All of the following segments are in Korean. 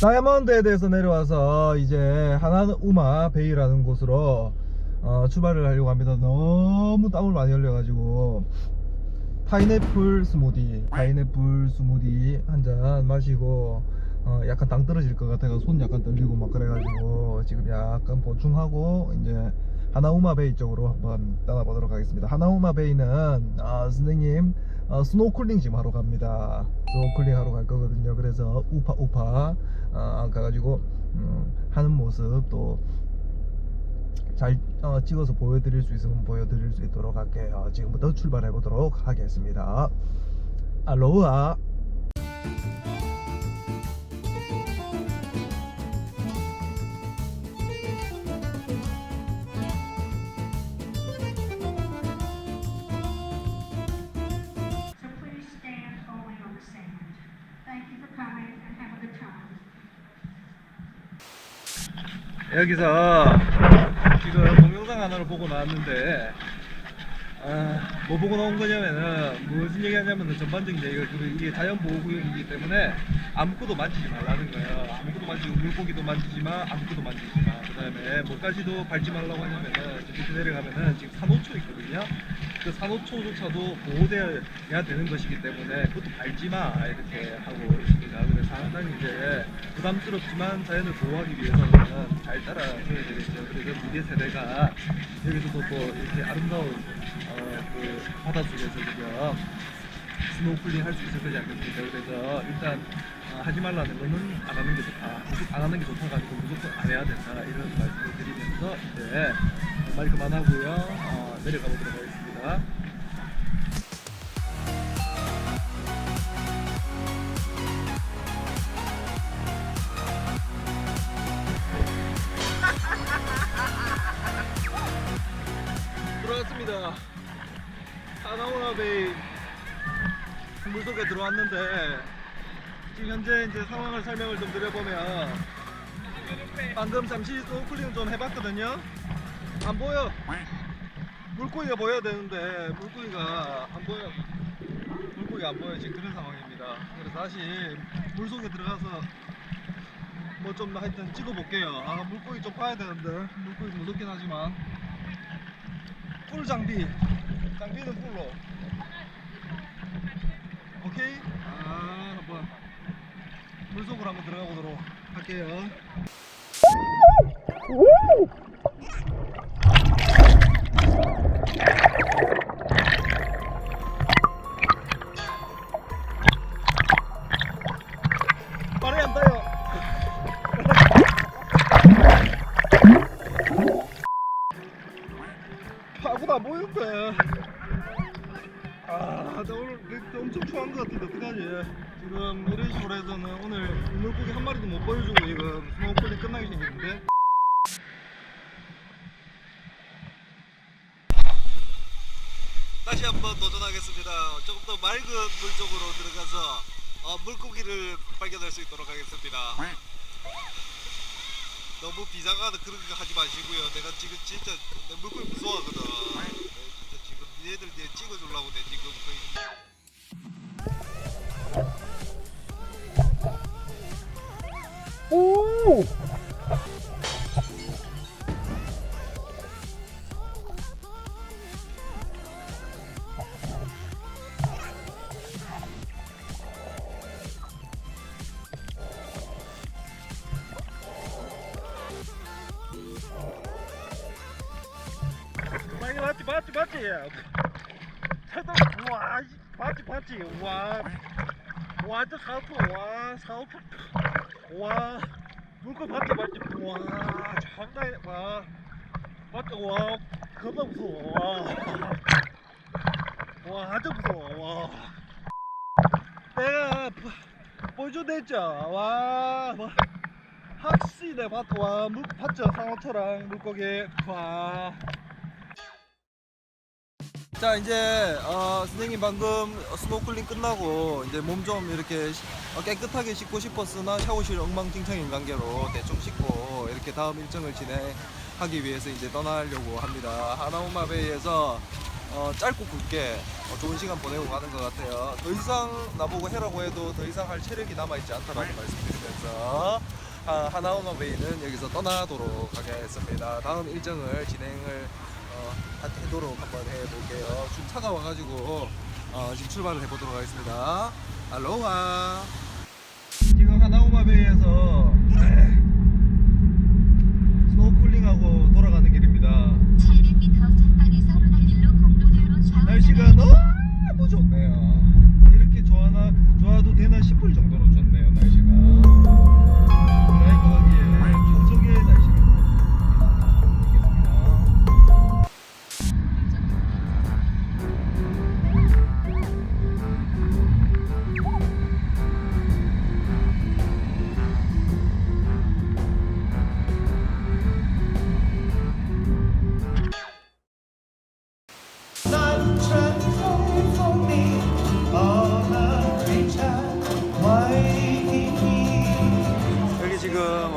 다이아몬드에 대해서 내려와서 이제 하나우마 베이라는 곳으로 어, 출발을 하려고 합니다. 너무 땀을 많이 흘려가지고 파인애플 스무디, 파인애플 스무디 한 잔 마시고 어, 약간 당 떨어질 것 같아서 손 약간 떨리고 막 그래가지고 지금 약간 보충하고 이제 하나우마 베이 쪽으로 한번 떠나보도록 하겠습니다. 하나우마 베이는 아, 선생님 어, 스노클링 지금 하러 갑니다. 스노클링 하러 갈 거거든요. 그래서 우파 우파 어, 가가지고 음, 하는 모습 또 잘 어, 찍어서 보여드릴 수 있으면 보여드릴 수 있도록 할게요. 지금부터 출발해 보도록 하겠습니다. 알로하. So 여기서 지금 동영상 하나를 보고 나왔는데 아, 뭐 보고 나온 거냐면은 무슨 얘기 하냐면은 전반적인 얘기가 그 이게 자연 보호구역이기 때문에 아무것도 만지지 말라는 거예요. 아무것도 만지고 물고기도 만지지 마 아무것도 만지지 마 그 다음에 뭐까지도 밟지 말라고 하냐면은 저 밑에 내려가면은 지금 산호초 있거든요. 그 산호초조차도 보호돼야 되는 것이기 때문에 그것도 밟지 마 이렇게 하고 있습니다. 그래서 상당히 이제 부담스럽지만 자연을 보호하기 위해서는 잘 따라줘야 되겠죠. 그래서 미래 세대가 여기서도 또 이렇게 아름다운 어, 그 바닷속에서 그죠 스노클링 할 수 있을 거지 않겠습니까? 그래서 일단 어, 하지 말라는 거는 안 하는 게 좋다. 무조건 안 하는 게 좋다가 아니고 무조건 안 해야 된다. 이런 말씀을 드리면서 이제 말 그만하고요. 어, 내려가 보도록 하겠습니다. 들어왔는데 지금 현재 이제 상황을 설명을 좀 드려보면 방금 잠시 스노클링 좀 해봤거든요. 안 보여. 물고기가 보여야 되는데 물고기가 안 보여. 물고기가 안 보여 지금 그런 상황입니다. 그래서 다시 물 속에 들어가서 뭐 좀 하여튼 찍어볼게요. 아 물고기 좀 봐야 되는데 물고기 무섭긴 하지만 풀 장비 장비는 풀로 오케이. 아 한번 물속으로 한번 들어가 보도록 할게요. 말이 안 아무도 안 보이 한 것 같은데, 어떡하지? 지금 이런 식으로 해서는 오늘 물고기 한 마리도 못 보여주고 지금 스노우콜링 끝나게 생겼는데. 다시 한번 도전하겠습니다. 조금 더 맑은 물 쪽으로 들어가서 어, 물고기를 발견할 수 있도록 하겠습니다. 너무 비상하다 그런 거 하지 마시고요. 내가 지금 진짜 내 물고기 무서워하거든. 내가 진짜 지금 얘들 내 찍어주려고 내 지금 거의. 오! 많이 맞지 맞지 맞지! 살짝 와 이- 맞지 맞지! 와 완전 사우프 와 사우프 와 물건 맞지 맞지 와 장난이 와 맞지 와 겁나 무서워 와 와 완전 무서워 와 내가 보- 보여줘냈죠 와 와. 확실히 내가 봤, 와, 물, 봤죠? 상어초랑 물고기. 와. 자 이제 어, 선생님 방금 스노클링 끝나고 이제 몸 좀 이렇게 시- 어, 깨끗하게 씻고 싶었으나 샤워실 엉망진창인 관계로 대충 씻고 이렇게 다음 일정을 진행하기 위해서 이제 떠나려고 합니다. 하나오마베이에서 어, 짧고 굵게 어, 좋은 시간 보내고 가는 것 같아요. 더 이상 나보고 해라고 해도 더 이상 할 체력이 남아있지 않다라는 말씀드리면서 하나오마 베이는 여기서 떠나도록 하겠습니다. 다음 일정을 진행을 어, 하도록 한번 해볼게요. 지금 차가 와가지고 어, 지금 출발을 해보도록 하겠습니다. 알로하. 지금 하나오마 베이에서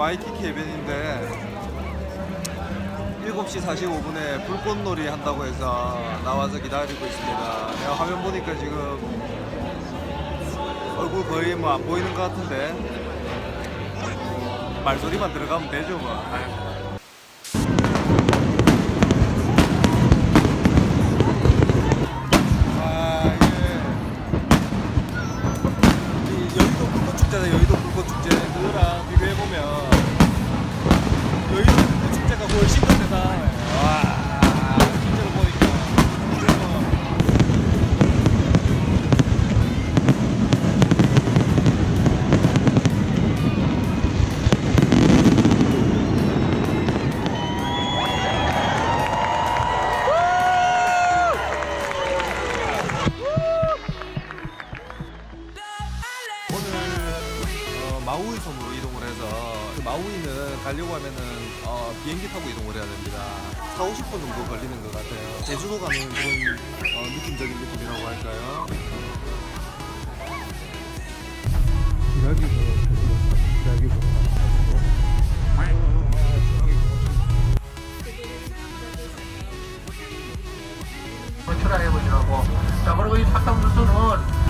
와이키키 해변인데 7시 45분에 불꽃놀이 한다고 해서 나와서 기다리고 있습니다. 내가 화면 보니까 지금 얼굴 거의 뭐 안 보이는 것 같은데 말소리만 들어가면 되죠 뭐. 아유. 여의도 불꽃축제다 여의도 불꽃축제 그거랑 비교해보면 마우이 섬으로 이동을 해서 그 마우이는 가려고 하면은 어, 비행기 타고 이동을 해야 됩니다. 4, 50분 정도 걸리는 것 같아요. 제주도 가는 그런 어, 느낌적인 느낌이라고 할까요? 기라기가 기라기가 출하해보시라고. 자, 그리고 이 사탕 주스는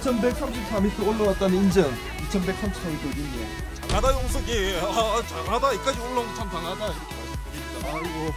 2134m 올라왔다는 인증 2134m 어디 있니? 장하다 용석이. 아 장하다. 여기까지 올라온 거참 장하다. 이렇게 말씀드립니다. 아이고